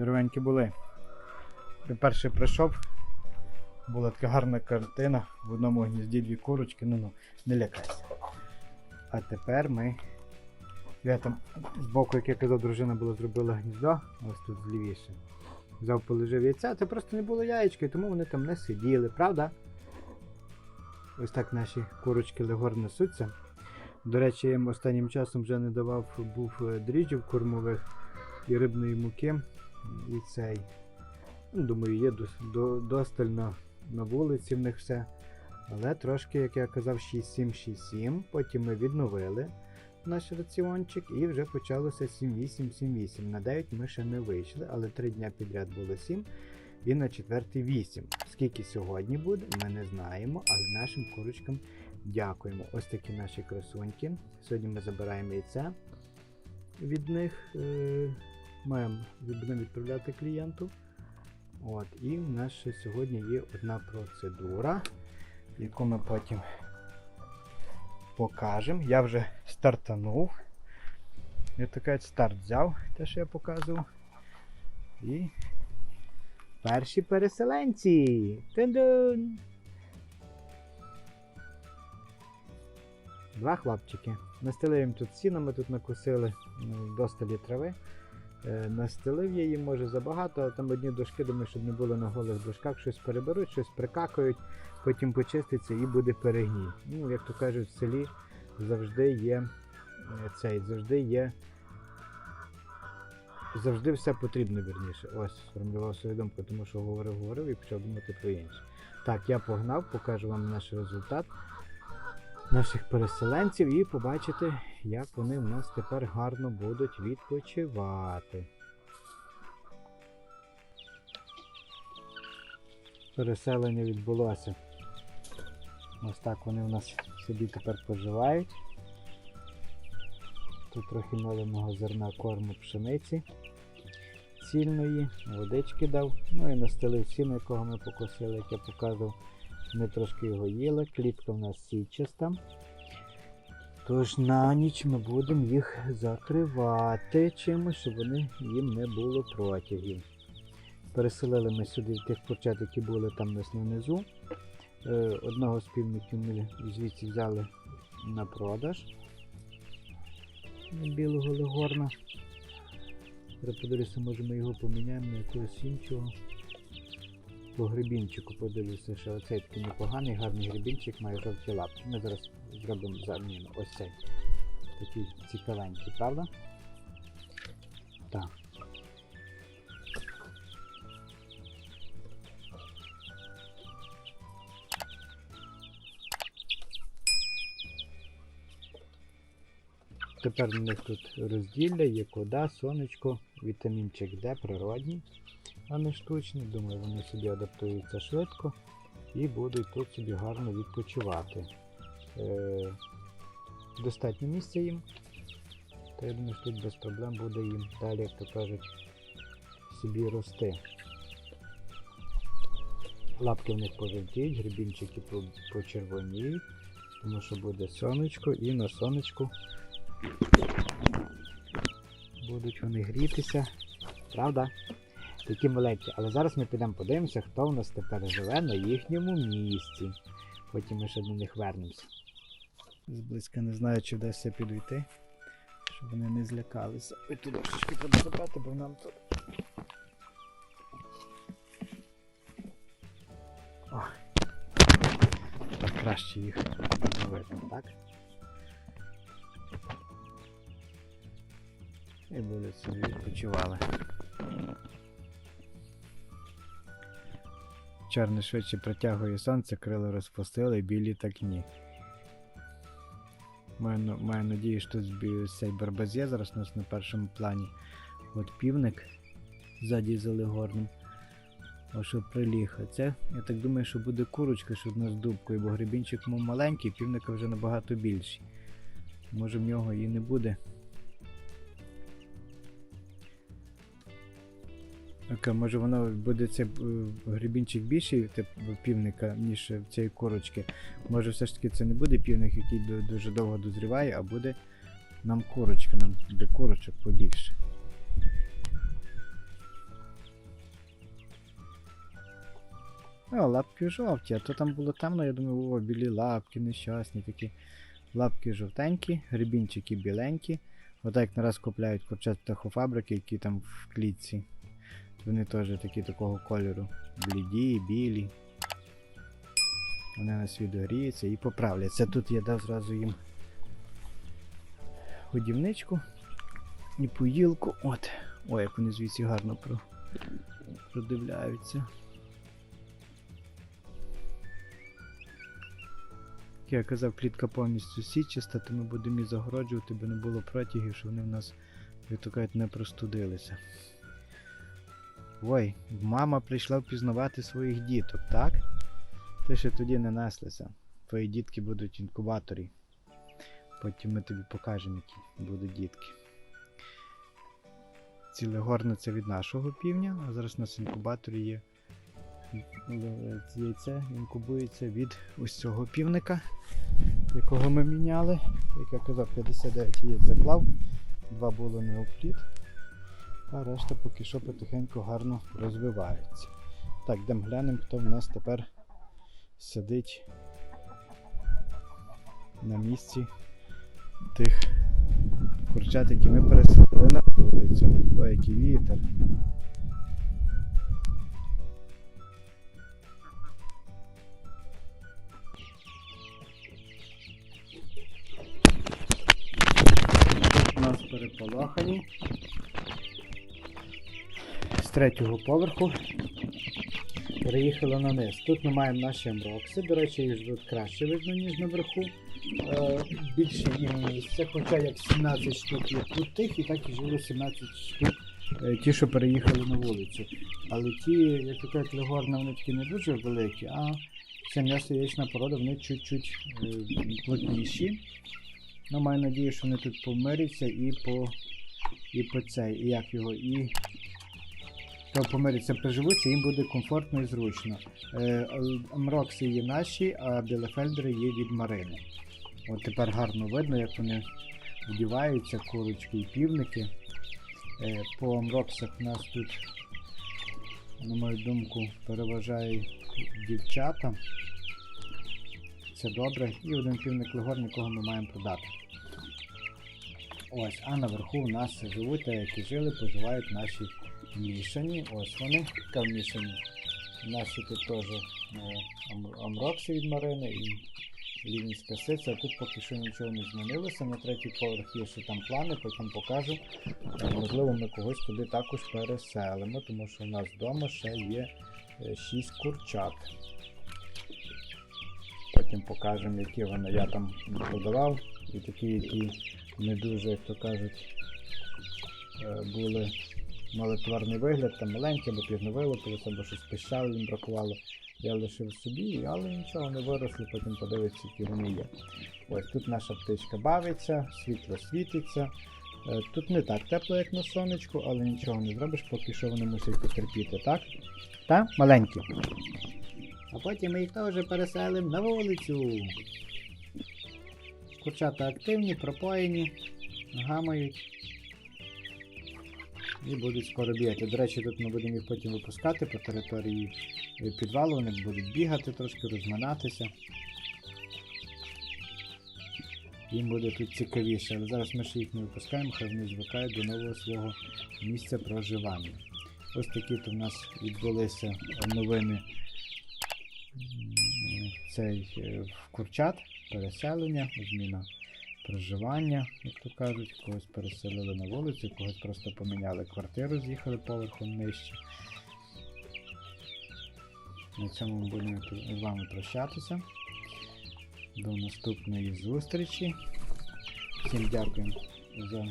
Здоровенькі були. Перший прийшов. Була така гарна картина. В одному гнізді дві курочки, ну ну, не лякайся. А тепер ми. Я там збоку, як я казав, дружина була зробила гніздо, ось тут злівіше. Взяв, положив яйця, це просто не було яєчка, і тому вони там не сиділи, правда? Ось так наші курочки легор несуться. До речі, я їм останнім часом вже не давав був е, дріжджів кормових і рибної муки. І цей. Ну, думаю, є дос- до, досталь на, вулиці в них все. Але трошки, як я казав, 6-7-6-7. Потім ми відновили наш раціончик і вже почалося 7-8-7-8. На 9 ми ще не вийшли, але 3 дня підряд було 7 і на четвертий 8. Скільки сьогодні буде, ми не знаємо, але нашим курочкам дякуємо. Ось такі наші красуньки. Сьогодні ми забираємо яйця від них. Маємо будемо відправляти клієнту. От, і в нас ще сьогодні є одна процедура, яку ми потім покажемо. Я вже стартанув. Я такий старт взяв, те, що я показував. І перші переселенці. Тин-дун! Два хлопчики. Настелив їм тут сіно, ми тут накусили ну, досталі трави. Е, настелив я їм, може забагато, але там одні дошки, думаю, щоб не було на голих дошках, щось переберуть, щось прикакають, потім почиститься і буде перегній. Ну, як то кажуть, в селі завжди є е, цей, завжди є. Завжди все потрібно вірніше. Ось, сформулював свою думку, тому що говорив, говорив і почав думати про інше. Так, я погнав, покажу вам наш результат наших переселенців і побачите, як вони в нас тепер гарно будуть відпочивати. Переселення відбулося. Ось так вони в нас собі тепер поживають. Тут трохи меленого зерна корму пшениці цільної, водички дав, ну і настелив сіно, якого ми покосили, як я показував. Ми трошки його їли, клітка в нас січаста. Тож на ніч ми будемо їх закривати чимось, щоб вони їм не було протягів. Переселили ми сюди тих курчат, які були там нас внизу. Е, Одного з півників ми звідси взяли на продаж білого легорна. Зараз подивлюся, може ми його поміняємо на якогось іншого. По грибінчику подивлюся, що оцей такий непоганий, гарний грибінчик має жовті лапки. Ми зараз зробимо заміну. Ось цей. Такий цікавенький, правда? Так. Тепер у них тут розділля, є кода, сонечко, вітамінчик Д природній, а не штучний. Думаю, вони собі адаптуються швидко і будуть тут собі гарно відпочивати. Е, достатньо місця їм. Та я думаю, що тут без проблем буде їм далі, як то кажуть, собі рости. Лапки в них пожовтіють, грибінчики почервоніють, тому що буде сонечко і на сонечку будуть вони грітися. Правда? Такі маленькі. Але зараз ми підемо подивимося, хто в нас тепер живе на їхньому місці. Потім ми ще до них вернемося. Зблизька не знаю, чи вдасться підійти, щоб вони не злякалися. Ой, тут трошечки подзабрати, бо нам тут. Так краще їх видно, так? І будуть собі відпочивали. Чорне швидше притягує сонце, крила розпустили, білі так ні. Маю, маю надію, що збі- цей барбазє зараз у нас на першому плані. От півник ззаді за легорним. О, що приліг. А це, я так думаю, що буде курочка, що в нас з дубкою, бо гребінчик мов маленький, півника вже набагато більший. Може в нього і не буде. Окей, Може воно буде це е, грибінчик більший тип, е, півника, ніж в цієї корочки. Може все ж таки це не буде півник, який дуже довго дозріває, а буде нам корочка, нам буде корочок побільше. О, лапки жовті, а то там було темно, я думаю, о, білі лапки, нещасні такі. Лапки жовтенькі, грибінчики біленькі. Отак нараз купляють курчат птахофабрики, які там в клітці. Вони теж такі такого кольору. Бліді, білі. Вони на світ гріються і поправляться. Тут я дав зразу їм годівничку і поїлку. От. Ой, як вони звідси гарно про... продивляються. Як я казав, клітка повністю січиста, то ми будемо її загороджувати, бо не було протягів, що вони в нас, як не простудилися. Ой, мама прийшла впізнавати своїх діток, так? Ти ще тоді не неслися. Твої дітки будуть в інкубаторі. Потім ми тобі покажемо, які будуть дітки. Ціле горне це від нашого півня, а зараз у нас інкубаторі є яйце інкубується від ось цього півника, якого ми міняли. Як я казав, 59 яєць заклав, два було не опліт, а решта поки що потихеньку гарно розвивається. Так, йдемо глянемо, хто в нас тепер сидить на місці тих курчат, які ми переселили на вулицю. Ой, який вітер. У нас переполохані. Третього поверху переїхали на низ. Тут ми маємо наші амрокси. До речі, їх тут краще видно, ніж наверху. Е, більше їм місця, хоча як 17 штук є тут тих, і так і жило 17 штук. е, Ті, що переїхали на вулицю. Але ті, як то кажуть, легорни, вони такі не дуже великі, а ця м'ясо яєчна порода, вони чуть-чуть е, плотніші. Ну, маю надію, що вони тут помиряться і по і по цей, і як його, і то помиряться, приживуться, їм буде комфортно і зручно. Е, Амрокси є наші, а білефельдери є від Марини. От тепер гарно видно, як вони вдіваються, курочки і півники. Е, по амроксах у нас тут, на мою думку, переважають дівчата. Це добре. І один півник легор, якого ми маємо продати. Ось, а наверху у нас живуть, та які жили, поживають наші мішані. Ось вони, мішані. Наші тут теж е, амрокси від Марини і Лівінська сиця. Тут поки що нічого не змінилося. На третій поверх є ще там плани, потім покажу. Е, Можливо, ми когось туди також переселимо, тому що у нас вдома ще є 6 курчат. Потім покажемо, які вони я там продавав, і такі, які не дуже, як то кажуть, е, були, мали тварний вигляд, там маленькі, або пізно вилупилися, або щось пищали, їм бракувало. Я лишив собі, але нічого не виросли, потім подивитися, які вони є. Ось тут наша птичка бавиться, світло світиться. Е, Тут не так тепло, як на сонечку, але нічого не зробиш, поки що вони мусять потерпіти, так? Так, маленькі. А потім ми їх теж переселимо на вулицю. Курчата активні, пропоєні, гамають. І будуть скоро бігати. До речі, тут ми будемо їх потім випускати по території підвалу, вони будуть бігати трошки, розминатися. Їм буде тут цікавіше, але зараз ми ще їх не випускаємо, хай вони звикають до нового свого місця проживання. Ось такі то в нас відбулися новини цей е, в курчат, переселення, зміна проживання, як то кажуть, когось переселили на вулицю, когось просто поміняли квартиру, з'їхали поверхом нижче. На цьому ми будемо з вами прощатися. До наступної зустрічі. Всім дякую за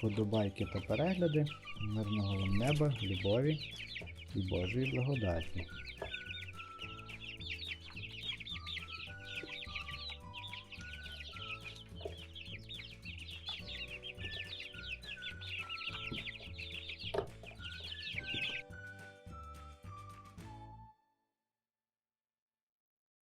подобайки та перегляди. Мирного вам неба, любові і Божої благодаті.